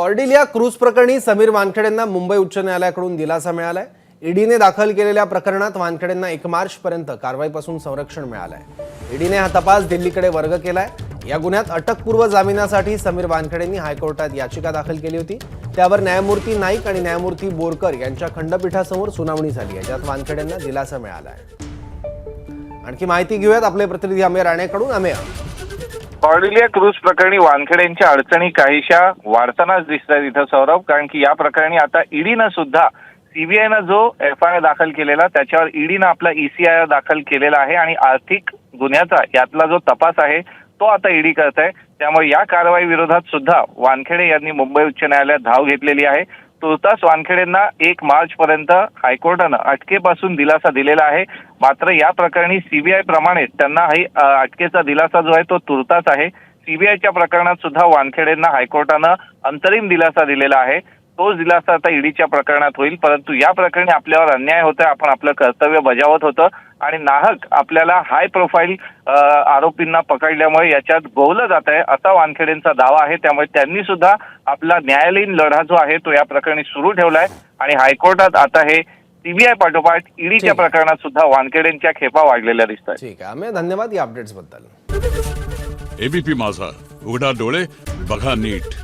Cordelia cruise प्रकरणी समीर वानखेडेंना मुंबई उच्च न्यायालयाकडून दिलासा मिळालाय. ईडीने दाखल केलेल्या प्रकरणात वानखेडेंना एक मार्च पर्यंत कारवाईपासून संरक्षण मिळालंय. ईडीने हा तपास दिल्लीकडे वर्ग केलाय. या गुन्ह्यात अटकपूर्व जामिनासाठी समीर वानखेडेंनी हायकोर्टात याचिका दाखल केली होती. त्यावर न्यायमूर्ती नाईक आणि न्यायमूर्ती बोरकर यांच्या खंडपीठासमोर सुनावणी झाली आहे ज्यात वानखेडेंना दिलासा मिळाला आहे आणखी माहिती घेऊयात आपले प्रतिनिधी अमेय राणेकडून. अमेय. कॉर्डिलिया क्रूज प्रकरणी वानखेडेंच्या अडचणी काहीशा वाढतानाच दिसत आहेत इथं सौरभ. कारण की या प्रकरणी आता ईडीनं सुद्धा सीबीआयनं जो एफ आय आर दाखल केलेला त्याच्यावर ईडीनं आपला ईसीआय दाखल केलेला आहे आणि आर्थिक गुन्ह्याचा यातला जो तपास आहे तो आता ईडी करत आहे त्यामुळे या कारवाई विरोधात सुद्धा वानखेडे यांनी मुंबई उच्च न्यायालयात धाव घेतलेली आहे. तुर्तास वानखेडेंना एक मार्च पर्यंत हायकोर्टानं अटकेपासून दिलासा दिलेला आहे. मात्र या प्रकरणी सीबीआय प्रमाणे त्यांना ही अटकेचा दिलासा जो आहे तो तुर्तास आहे. सीबीआयच्या प्रकरणात सुद्धा वानखेडेंना हायकोर्टानं अंतरिम दिलासा दिलेला आहे. तोच दिलासा आता ईडीच्या प्रकरणात होईल. परंतु या प्रकरणी आपल्यावर अन्याय होतोय आपण आपलं कर्तव्य बजावत होतं. आणि नाहक आपल्याला हाय प्रोफाईल आरोपींना पकडल्यामुळे याच्यात गोवलं जात आहे. असा वानखेडेंचा दावा आहे. त्यामुळे त्यांनी सुद्धा आपला न्यायालयीन लढा जो आहे तो या प्रकरणी सुरू ठेवलाय. आणि हायकोर्टात आता हे सीबीआय पाठोपाठ ईडीच्या. प्रकरणात सुद्धा वानखेडेंच्या खेपा वाढलेल्या दिसत आहेत ठीक आहे. अमेय धन्यवाद या अपडेट्सबद्दल एबीपी माझा. उघडा डोळे बघा नीट.